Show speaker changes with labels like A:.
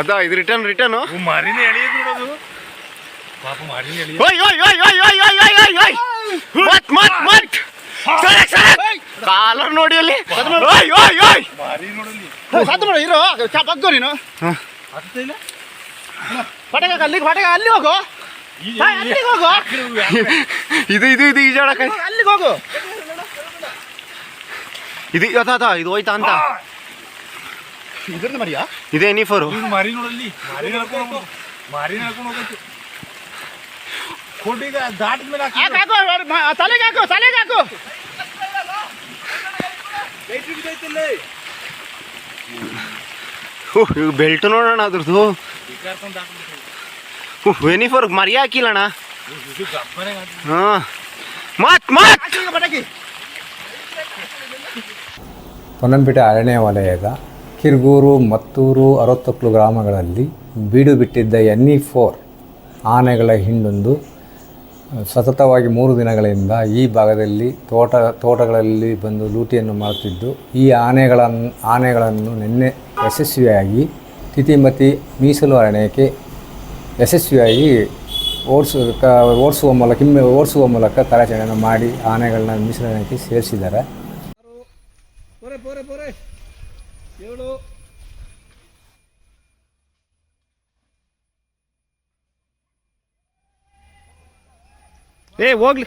A: ಅದ ಇದು return return
B: ಓ ಮಾರಿನೇ ಎಳೆಯೋದು ನೋಡೋದು ಪಾಪ ಮಾರಿನೇ ಎಳೆಯೋದು.
A: ಓಯ್ ಓಯ್ ಓಯ್ ಓಯ್ ಓಯ್ ಓಯ್ ಓಯ್ ಓಯ್ ಓಯ್. ಮತ್ ಮತ್ ಮತ್. ಸರಕ್ ಸರಕ್ ಕಾಲ ನೋಡಿ ಅಲ್ಲಿ. ಓಯ್ ಓಯ್ ಓಯ್.
B: ಮಾರಿ
C: ಸಾಧ್ಯ ಮಾಡು ಇರೋ. ಚಾ ಬಗ್ಗೋ ನೀನು.
B: ಆಗ್ತಾ ಇಲ್ಲ
C: ಪಟಕ ಅಲ್ಲಿಗೆ ಪಟಕ ಅಲ್ಲಿ ಹೋಗು. ಅಲ್ಲಿಗೆ ಹೋಗು.
A: ಇದು ಇದು ಇದು ಈಜಾಡಕ
C: ಅಲ್ಲಿಗೆ ಹೋಗು
A: ಇದು ಅದ ಇದು ಹೋಯ್ತಾ ಅಂತ.
C: ಇದ್ರಿಂದ ಮರಿಯಾ?
A: ಇದೇ ಎನಿ ಫೋರು.
B: ಇವ್ನು ಮಾರಿ ನೋಡಲ್ಲಿ ಮರಿ ನಡ್ಕೊಂಡು ಮಾರಿ ನಡ್ಕೊಂಡು ದಾಟಿದ ಮೇಲೆ ಹಾಕಿ.
C: ತಲೆಗೆ ಹಾಕು ತಲೆಗೆ ಹಾಕು.
A: ಬೆಲ್ಟ್ ನೋಡೋಣ ಅದ್ರದ್ದು. ಫೋರ್ ಮರಿ ಹಾಕಿಲ್ಲಣ್ಣ ಹಾ. ಮತ್ ಮತ್!
D: ಪೊನ್ನಂಪೇಟೆ ಅರಣ್ಯ ವಲಯದ ಕಿರ್ಗೂರು ಮತ್ತೂರು ಅರವತ್ತೊಕ್ಲು ಗ್ರಾಮಗಳಲ್ಲಿ ಬೀಡು ಬಿಟ್ಟಿದ್ದ ಎನ್ಇ ಫೋರ್ ಆನೆಗಳ ಹಿಂಡೊಂದು ಸತತವಾಗಿ ಮೂರು ದಿನಗಳಿಂದ ಈ ಭಾಗದಲ್ಲಿ ತೋಟ ತೋಟಗಳಲ್ಲಿ ಬಂದು ಲೂಟಿಯನ್ನು ಮಾಡುತ್ತಿದ್ದು ಈ ಆನೆಗಳನ್ನು ಆನೆಗಳನ್ನು ನಿನ್ನೆ ಯಶಸ್ವಿಯಾಗಿ ತಿತಿಮತಿ ಮೀಸಲು ಅರಣ್ಯಕ್ಕೆ ಯಶಸ್ವಿಯಾಗಿ ಓಡಿಸು ಓಡಿಸುವ ಮೂಲಕ ಹಿಮ್ಮೆ ಓಡಿಸುವ ಮೂಲಕ ಕಾರ್ಯಾಚರಣೆಯನ್ನು ಮಾಡಿ ಆನೆಗಳನ್ನ ಮಿಶ್ರಣಕ್ಕೆ ಸೇರಿಸಿದ್ದಾರೆ.
C: ಏ ಹೋಗ್ಲಿ.